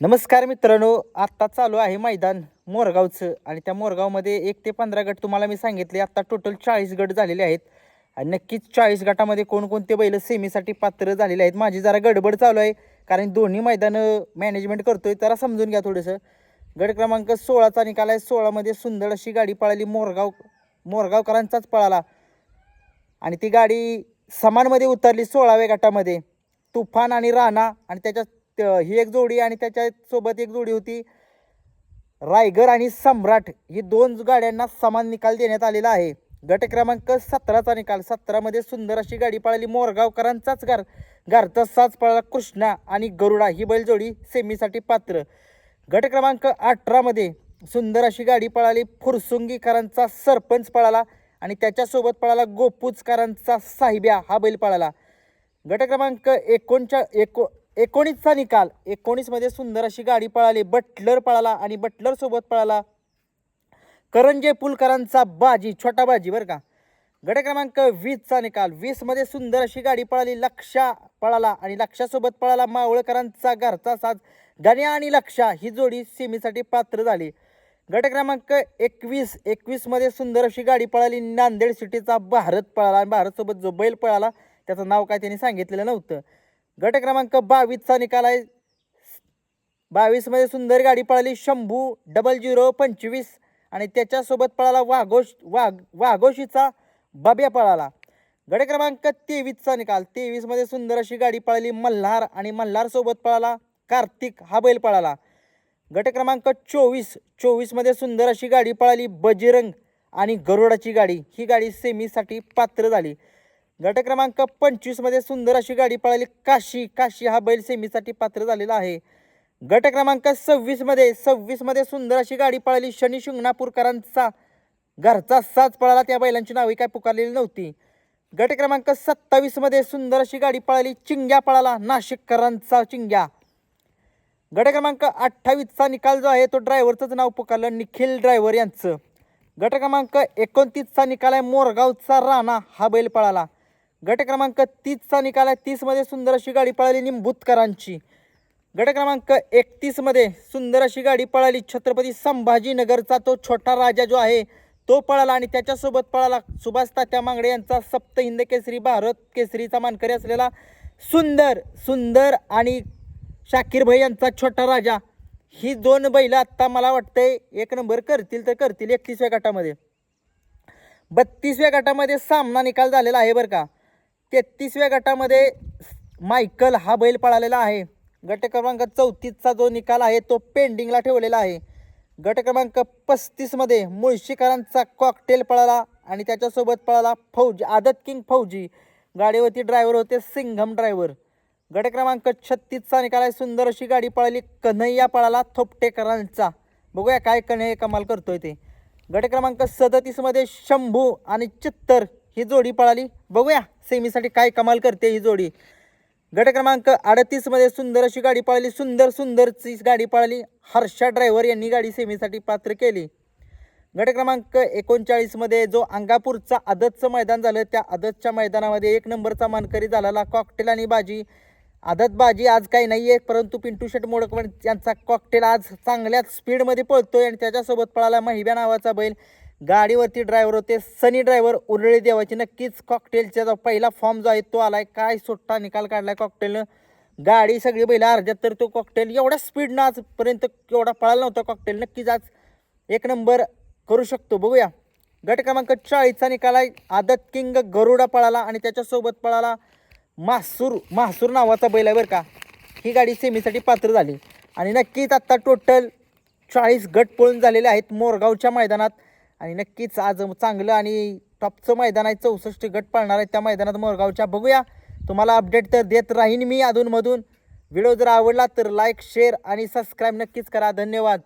नमस्कार मित्रांनो आत्ता चालू आहे मैदान मोरगावचं. आणि त्या मोरगावमध्ये एक ते पंधरा गट तुम्हाला मी सांगितले आत्ता टोटल चाळीस गट झालेले आहेत. आणि नक्कीच चाळीस गटामध्ये कोणकोणते बैल सेमीसाठी पात्र झालेले आहेत माझी जरा गडबड चालू आहे. कारण दोन्ही मैदानं मॅनेजमेंट करतोय जरा समजून घ्या थोडंसं. गट क्रमांक सोळाचा निकाल आहे. सोळामध्ये सुंदर अशी गाडी पळाली मोरगाव मोरगावकरांचाच पळाला. आणि ती गाडी समानमध्ये उतरली सोळाव्या गटामध्ये. तुफान आणि राणा आणि त्याच्यात ही एक जोडी आणि त्याच्यासोबत एक जोडी होती. रायगर आणि सम्राट ही दोन गाड्यांना समान निकाल देण्यात आलेला आहे. गट क्रमांक सतराचा निकाल. सतरामध्ये सुंदर अशी गाडी पळाली. मोरगावकरांचाच गार घरचा साज पळाला कृष्णा आणि गरुडा. ही बैलजोडी सेमीसाठी पात्र. गट क्रमांक अठरामध्ये सुंदर अशी गाडी पळाली. फुरसुंगीकरांचा सरपंच पळाला आणि त्याच्यासोबत पळाला गोपूजकरांचा साहिब्या. हा बैल पळाला. गट क्रमांक एकोणच्या एको एकोणीसचा निकाल. एकोणीसमध्ये सुंदर अशी गाडी पळाली. बटलर पळाला आणि बटलरसोबत पळाला. करंजे पुलकरांचा बाजी छोटा बाजी बरं का. गट क्रमांक वीसचा निकाल. वीसमध्ये सुंदर अशी गाडी पळाली. लक्षा पळाला आणि लक्षासोबत पळाला मावळकरांचा घरचा साज. गण्या आणि लक्षा ही जोडी सेमीसाठी पात्र झाली. गट क्रमांक एकवीस. एकवीसमध्ये सुंदर अशी गाडी पळाली. नांदेड सिटीचा भारत पळाला आणि भारतसोबत जो बैल पळाला त्याचं नाव काय त्यांनी सांगितलेलं नव्हतं. गट क्रमांक बावीसचा निकाल आहे. बावीसमध्ये सुंदर गाडी पळाली. शंभू डबल झिरो पंचवीस आणि त्याच्यासोबत पळाला वाघोश वाघ वाघोशीचा बाब्या पळाला. गट क्रमांक तेवीसचा निकाल. तेवीसमध्ये सुंदर अशी गाडी पळाली. मल्हार आणि मल्हारसोबत पळाला कार्तिक. हा बैल पळाला. गट क्रमांक चोवीस. चोवीसमध्ये सुंदर अशी गाडी पळाली. बजरंग आणि गरुडाची गाडी. ही गाडी सेमीसाठी पात्र झाली. गट क्रमांक पंचवीसमध्ये सुंदर अशी गाडी पळाली. काशी काशी हा बैल सेमीसाठी पात्र झालेला आहे. गट क्रमांक सव्वीसमध्ये सव्वीसमध्ये सुंदर अशी गाडी पळाली. शनी शिंगणापूरकरांचा घरचा साज पळाला. त्या बैलांची नावे काय पुकारलेली नव्हती. गट क्रमांक सत्तावीसमध्ये सुंदर अशी गाडी पळाली. चिंग्या पळाला. नाशिककरांचा चिंग्या. गट क्रमांक अठ्ठावीसचा निकाल जो आहे तो ड्रायव्हरचंच नाव पुकारलं. निखिल ड्रायव्हर यांचं. गट क्रमांक एकोणतीसचा निकाल आहे. मोरगावचा राणा हा बैल पळाला. गट क्रमांक तीसचा निकाल आहे. तीसमध्ये सुंदर अशी गाडी पळाली निंबूतकरांची. गट क्रमांक एकतीसमध्ये सुंदर अशी गाडी पळाली. छत्रपती संभाजीनगरचा तो छोटा राजा जो आहे तो पळाला आणि त्याच्यासोबत पळाला सुभाष तात्या मांगडे यांचा सप्त हिंद केसरी भारत केसरीचा मानकरी असलेला सुंदर सुंदर आणि शाकीर भाई यांचा छोटा राजा. ही दोन बैल आत्ता मला वाटतंय एक नंबर करतील तर करतील एकतीसव्या गटामध्ये. बत्तीसव्या गटामध्ये सामना निकाल झालेला आहे बरं का. तेहतीसव्या गटामध्ये मायकल हा बैल पळालेला आहे. गट क्रमांक चौतीसचा जो निकाल आहे तो पेंडिंगला ठेवलेला आहे. गट क्रमांक पस्तीसमध्ये मुळशीकरांचा कॉकटेल पळाला आणि त्याच्यासोबत पळाला फौजी आदत किंग फौजी. गाडीवरती ड्रायव्हर होते सिंघम ड्रायव्हर गट क्रमांक छत्तीसचा निकाल आहे सुंदर अशी गाडी पळाली कन्हैया पळाला थोपटेकरांचा. बघूया काय कन्हैया कमाल करतोय ते. गट क्रमांक सदतीसमध्ये शंभू आणि चित्तर ही जोडी पळाली. बघूया सेमीसाठी काय कमाल करते ही जोडी. गट क्रमांक अडतीसमध्ये सुंदर अशी गाडी पळाली. सुंदर सुंदरची गाडी पळाली. हर्षा ड्रायव्हर यांनी गाडी सेमीसाठी पात्र केली. गट क्रमांक एकोणचाळीसमध्ये जो अंगापूरचा आदतचं मैदान झालं त्या आदतच्या मैदानामध्ये एक नंबरचा मानकरी झालेला कॉकटेल आणि बाजी. आदत बाजी आज काही नाही आहे परंतु पिंटू शेट मोडकवण यांचा कॉकटेल आज चांगल्याच स्पीडमध्ये पळतोय आणि त्याच्यासोबत पळाला महिब्या नावाचा बैल. गाडीवरती ड्रायव्हर होते. सनी ड्रायव्हर उरळी देवाची नक्कीच कॉकटेलचा जो पहिला फॉर्म जो आहे तो आला आहे काय सुट्टा निकाल काढलाय कॉकटेलनं गाडी सगळी बैल अर्ध्यात तर तो कॉकटेल एवढ्या स्पीडनं आजपर्यंत एवढा पळाला नव्हता कॉकटेल नक्कीच आज एक नंबर करू शकतो. बघूया. गट क्रमांक चाळीसचा निकाल आहे. आदत किंग गरुडा पळाला आणि त्याच्यासोबत पळाला मासूर मासूर नावाचा बैल आहे बरं का. ही गाडी सेमीसाठी पात्र झाली. आणि नक्कीच आत्ता टोटल चाळीस गट पळून झालेले आहेत मोरगावच्या मैदानात. आणि नक्कीच आज चांगलं आणि टॉपचं मैदान आहे चौसष्ट गट पाळणार आहे त्या मैदानात मोरगावच्या बघूया. तुम्हाला अपडेट तर देत राहीन मी अधूनमधून. व्हिडिओ जर आवडला तर लाईक शेअर आणि सबस्क्राईब नक्कीच करा. धन्यवाद.